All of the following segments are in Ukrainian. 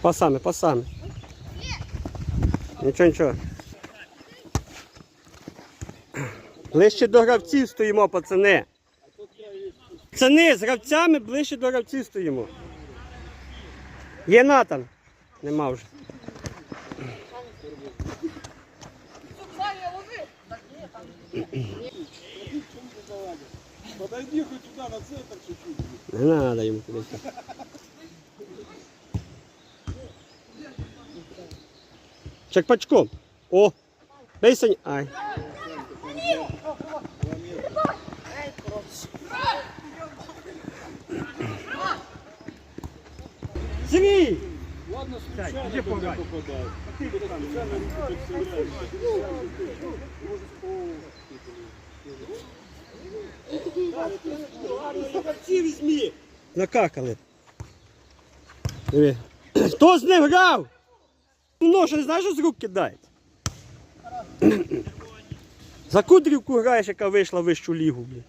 Пасами, пасами. Нічого, нічого. Ближче до гравців стоїмо, пацани. Пацани, з гравцями ближче до гравців стоїмо. Є Натан? Нема вже. Подойди хоть туда, на центр чуть-чуть. Не треба йому кудись. Чекпачком. О! Бейсень. Ай. Сергій! Ладно, случайно когда попадает. Ты руку подставляешь. Гравці візьмі! Накакали. Диви. Хто з ним грав? Ну, не знаєш, що з рук кидають? За кудрівку граєш, яка вийшла в вищу лігу, блін.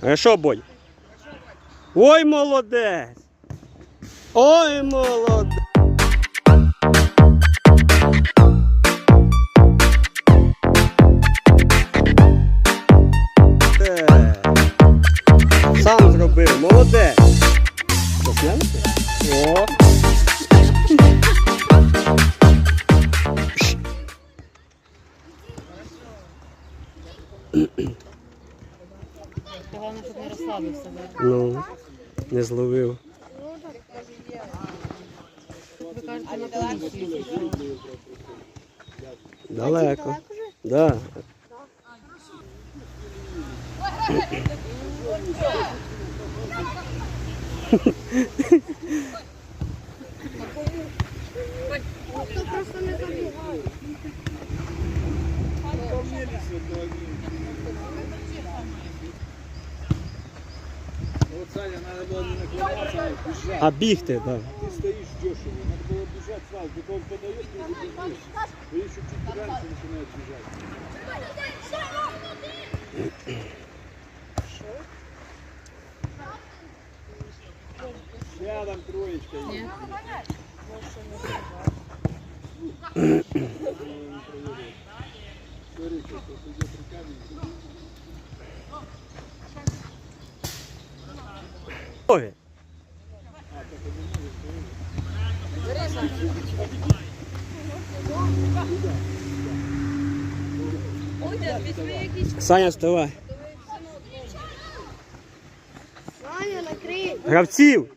Хорошо, бой. Ой, молодець! Ой, молодець! а бежать. А бігти, так. Да. Ты стоишь, ждешь его. Надо было бежать сразу. Только он подает, ты уже бежишь. Вы еще чуть раньше начинает бежать. Рядом троечка. есть. Саня, вставай. Саня, накрий. Гравців.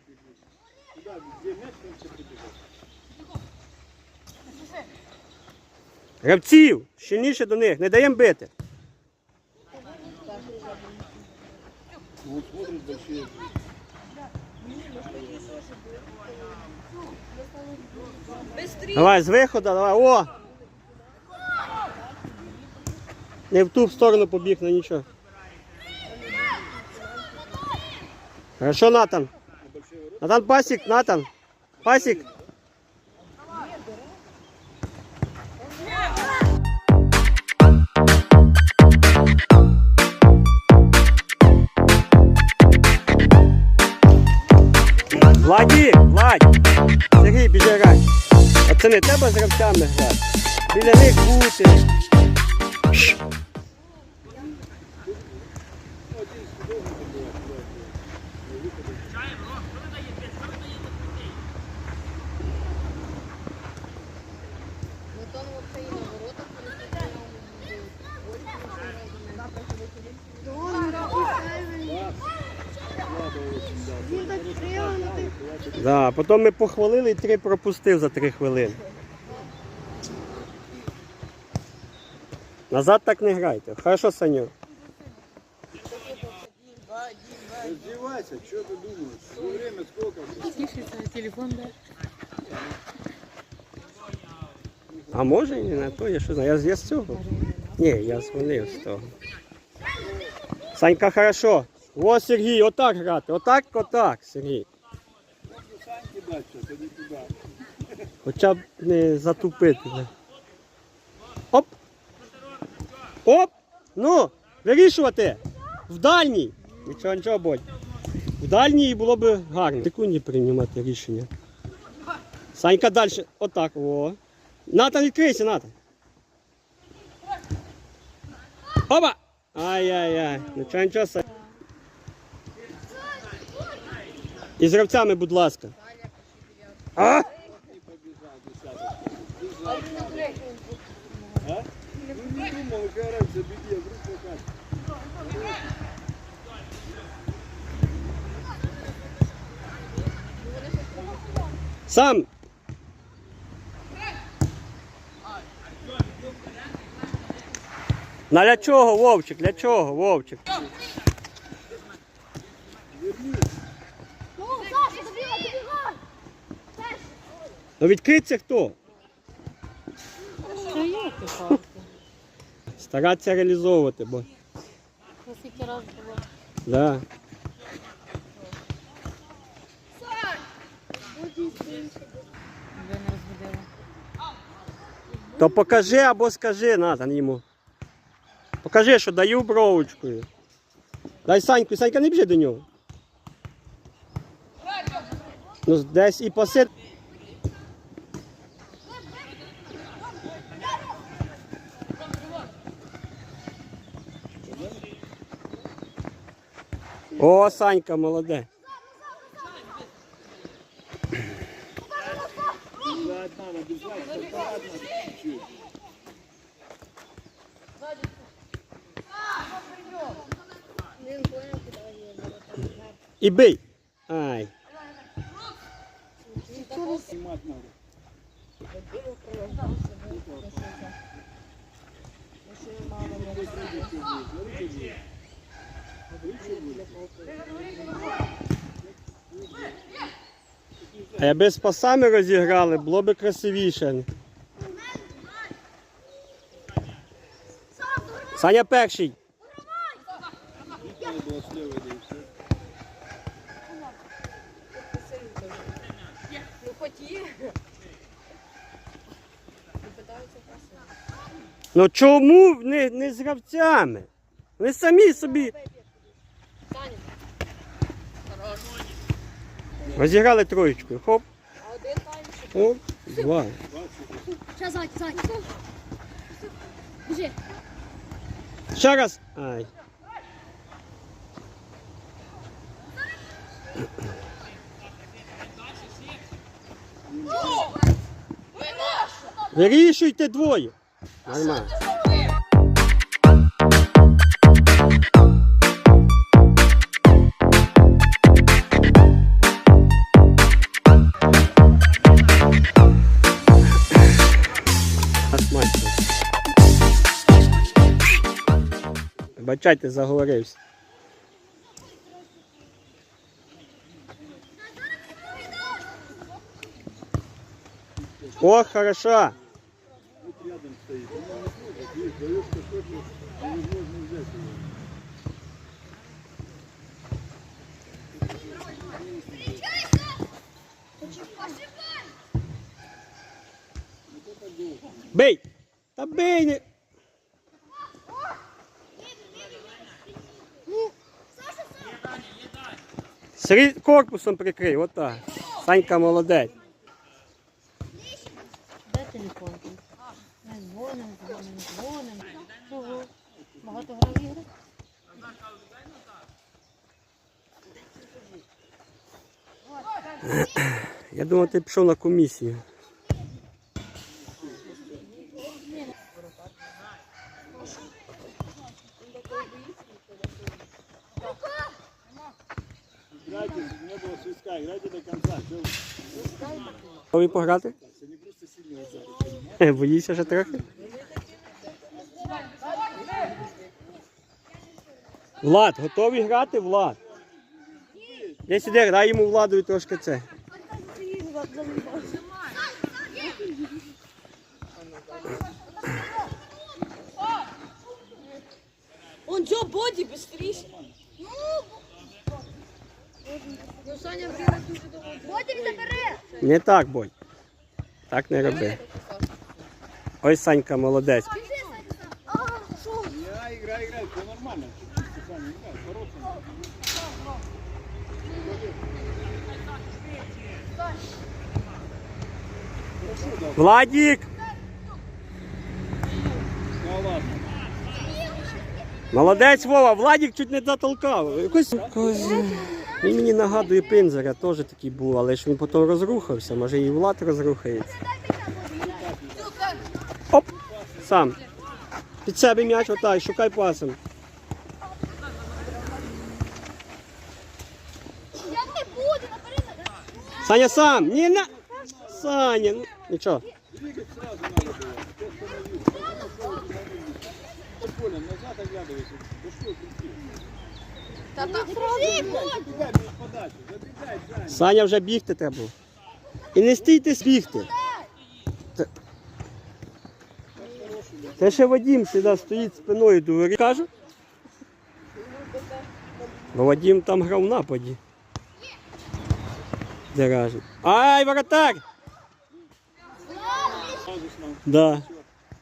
Гравців! Щільніше до них, не даємо бити. Вот Давай, з виходу, давай. О! Не в ту сторону побіг, на нічого. Хорошо, Натан. Натан пасік, Натан. Пасік. Владі, Владь, Сергій, біжи грай. А це не треба з гравцями грати. Біля них бути. Да, потім ми похвалили і три пропустив за три хвилини. Назад так не грайте. Хорошо, Саню. Раздевайся, что ты думаешь? Все время сколько? Тішиться, телефон, да. А може і не на то, я що знаю. Я, я з цього. Ні, я дзвонив з того. Санька, хорошо. О, Сергій, отак грати. Отак, отак, Сергій. Хоча б не затупити. Оп! Оп! Ну, вирішувати! В дальній! Нічого, нічого, будь. В дальній було б гарно. Секунді приймати рішення. Санька далі. Отак. О. Натан, відкрийся, Натан. Опа! Ай-яй-яй. Нічого, нічого. І з гравцями, будь ласка. А? Сам. На для чого, Вовчик? Для чого, Вовчик? Ну, Саша, добігай, добігай. Ну відкриться хто? Є ти? Старатися реалізовувати, бо. Ну, скільки раз було? Да. Не. То покажи або скажи, Натан йому. Покажи, що даю бровочкою. Дай Саньку, Санька не біжи до нього. Ну, десь і посид. О, Санька, молоде. Біжать надо, біжать, так ладно, чуть-чуть. Він поняв, куди я І бий. Ай. Знімати надо. А якби з пасами розіграли, було б красивіше. Саня перший. Ну. Чому не, не з гравцями? Вони самі собі. Розіграли троєчкою. Хоп. Оп, два. Ще зайці, зайці. Біжи. Ще раз. Ай. Вирішуйте двоє. Нормально. Бачайте, заговорився. О, хорошо. Рядом видишь, даешь. Бей! Та бей. Срі... Корпусом прикрий, отак. Санька молодець. Де телефон? Ми дзвонимо, дзвонимо, дзвонимо. Чого? Багато грав ігри? Я думав, ти пішов на комісію. Готові пограти? Е, боїшся ще трохи? Влад, готові грати, Влад? Я сюди, дай йому владу і трошки це. Он Джо Боді, швидше. Не так, бой. Так не роби. Ой, Санька, молодець. Я играю, играю, все Владик! Молодець, Вова, Владик чуть не затолкав. Якось... Він мені нагадує пинзера, теж такий був, але ж він потім розрухався, може і Влад розрухається. Оп! Сам. Під себе м'яч отак, шукай пасом. Саня сам! Ні, на! Саня, ну нічого. Двигать сразу Саня. Вже бігти треба. І не стійте бігти. Це ще Вадим сюди стоїть спиною до воріт. Каже? Бо Вадим там грав в нападі. Де. Ай, воротар! Да.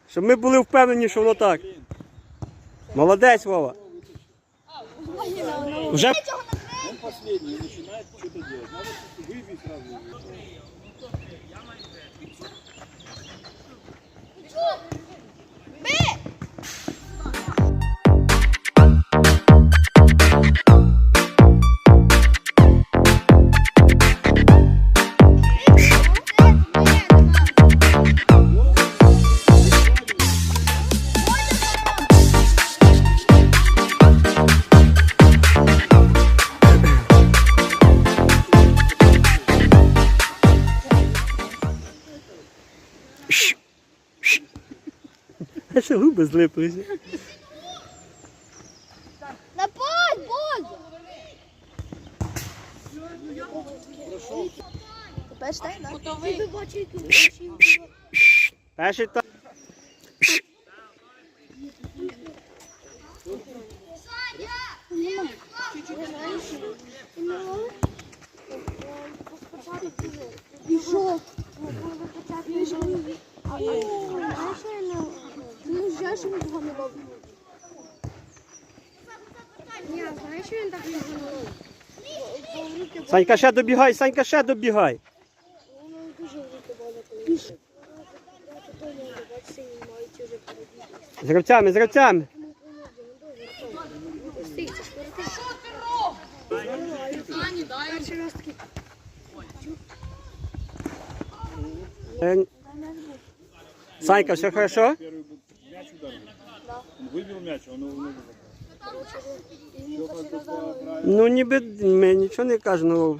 Щоб ми були впевнені, що воно так. Молодець, Вова. Вже Он последний и начинает что-то делать. Надо выбить сразу. Ще губи злиплися. Напад, Боже! Тепер стай, да? Готовий. Перший та. Пішов. А знаєш, що я не... Ну, я він того не робить. Ні, знаєш, що він так не робить? Санька ще добігай, Санька ще добігай. Воно дуже велике воно коли. Пішов. Я тут не бачу, сині мають вже перебігти. З гравцями, з гравцями. Стій, це ж перед тим. Перший раз такий. Е, Санька, все хорошо? Выбил мяч, раз дав. Ну ніби ми нічого не кажемо,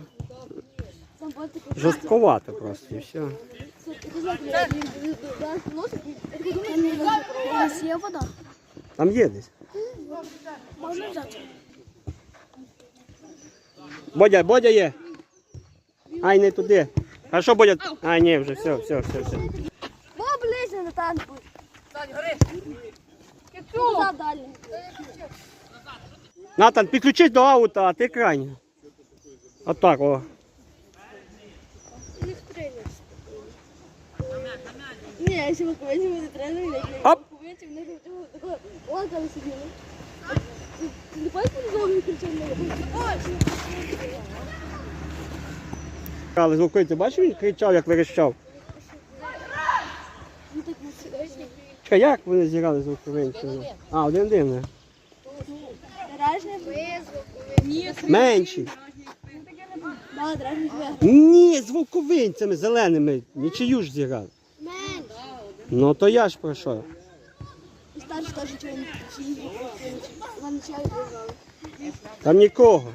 ну жорстковато просто і все. Там є десь. Можна взяти? Бодя, Бодя є. Ай, не туди. А що Бодя? А, ні, вже все, все, все, все. Бо ближче на танку. Сань, гори. Далі. Натан, підключись до аута, а ти крайній. Отак, о. Не стріляй. Ні, я ще виховуючи мене тренують. Оп! Виховуючи мене такого такого лазали сиділи. Ти не бачиш, що зовні кричав на Але звукою, ти бачив, він кричав, як верещав. Він так не сидить. Чекай, як вони зіграли звуковинцю? А, один-один. не? Дражний Ні. Ні, звуковинцями зеленими. Нічию ж зіграли. Ну то я ж про що? Старший теж нічого не не. Там нікого.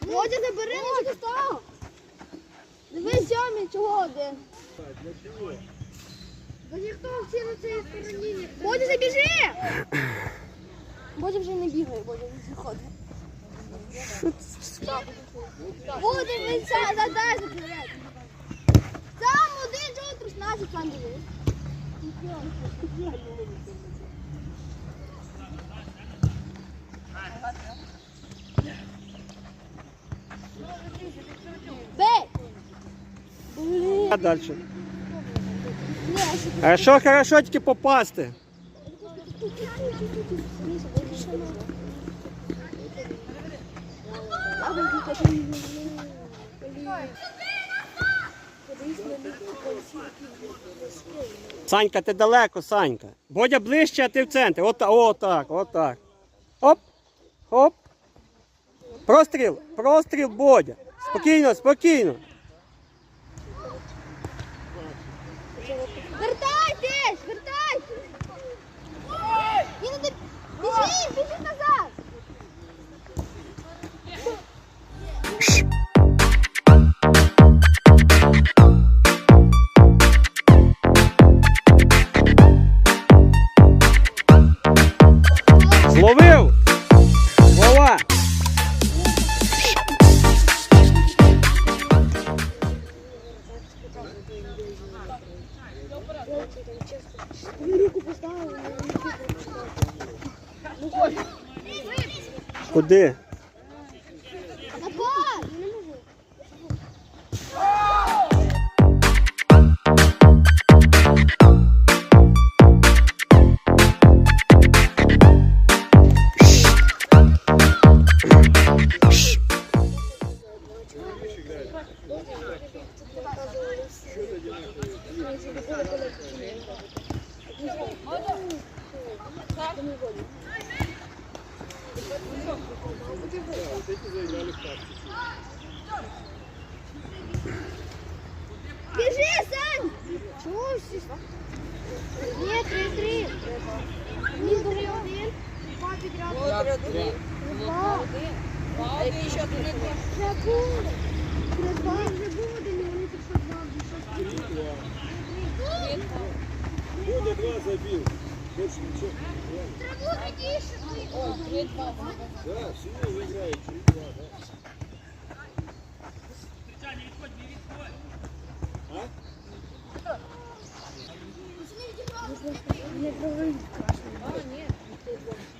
Водя, не бери, ну що став? Дивись, сьомі, чого один? Бо ніхто всі на цій стороні ніхто. Бодя, забіжи! Бодя вже не бігає, Бодя не заходить. Бодя, він сам задай заплює. Сам один, чого труснадцять сам дивись. Бей! Блін. А далі. Хорошо, хорошо, тільки попасти. Санька, ти далеко, Санька. Бодя ближче, а ти в центрі. От, отак, отак. Оп, оп. Простріл, простріл, Бодя. Спокійно, спокійно. você Да, всі не грають, чи два, да.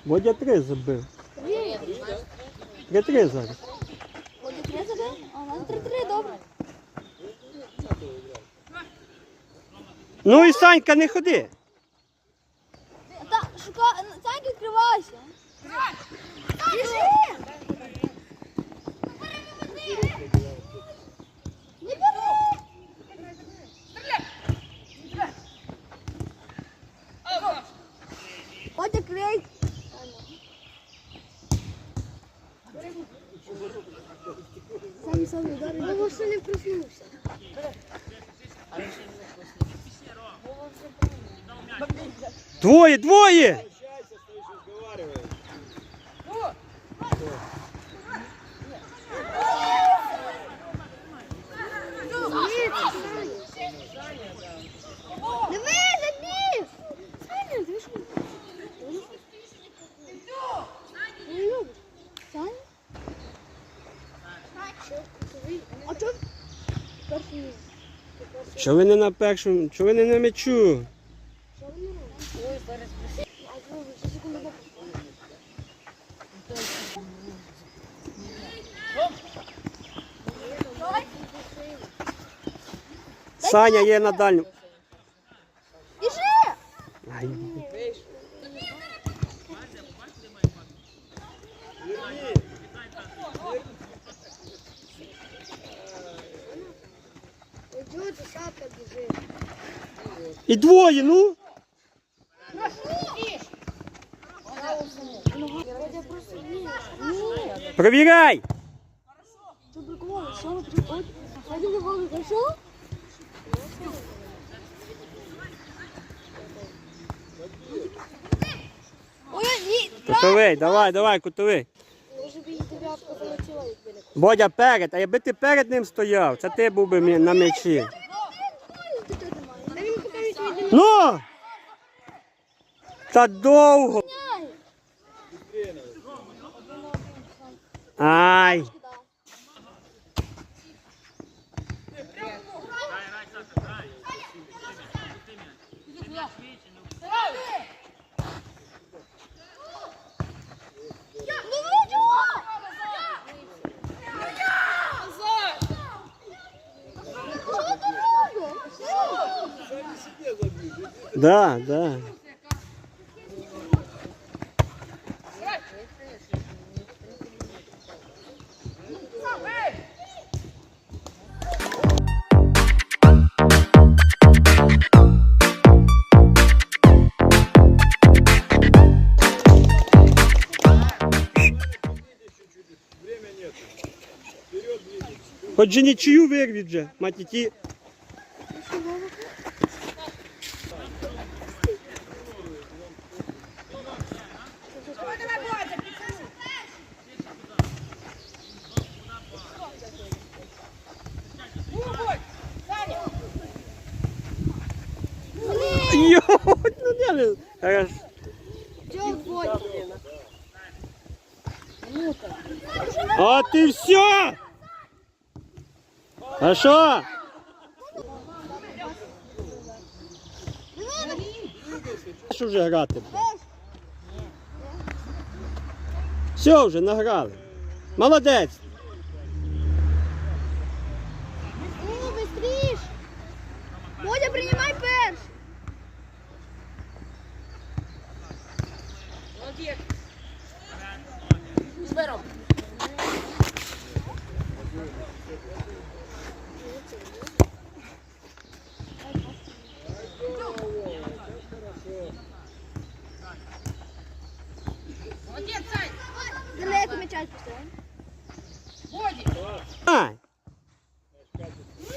Бодя три забив. Три-три зараз. Буде три забив? А у нас три-три, добре. Ну і Санька, не ходи. Двоє, двоє! Що ви не на першому, Чого ви не на м'ячу? Чого Саня є на дальньому. Біжи! Ай. Чого ти шапка біжить? І двоє, ну. Я просто ні. Ні. Провіряй! Це прикол, що ви приходите? Один на голову зайшов? Ой, ні, Кутовий, давай, давай, кутовий. Бодя перед, а якби ти перед ним стояв, це ти був би на м'ячі. Та він покажуть відео. Ну! Та довго. Ай! Да, да. Время нет. Вперед двигай. Хоч же нічию вирвіть же, матіті. А ты все? А что? Що вже грати? Все, вже награли. Молодець. Далеко м'ячать поставив. Ай.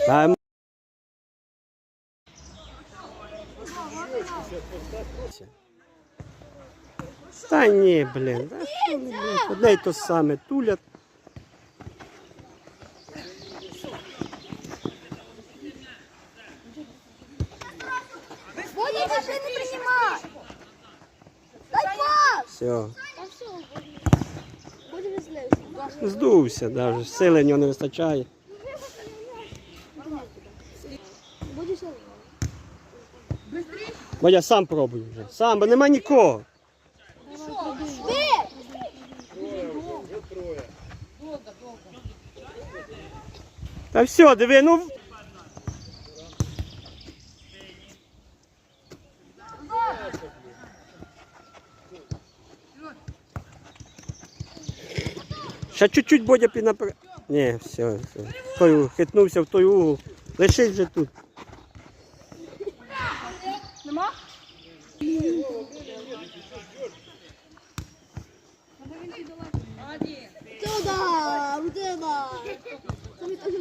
Там. Та ні, блін. Й то саме тулять. Бодя, машини приймай! Дай пас! Все. А все, Бодя не злився. Здувся, вже сили в нього не вистачає. Бо я сам пробую вже. Сам, бо нема нікого. Та все, диви, ну. Ще чуть-чуть Бодя піднапер... Ні, все, все. Той хитнувся в той угол. Лишить же тут. Нема? Туда, это. Самі теж-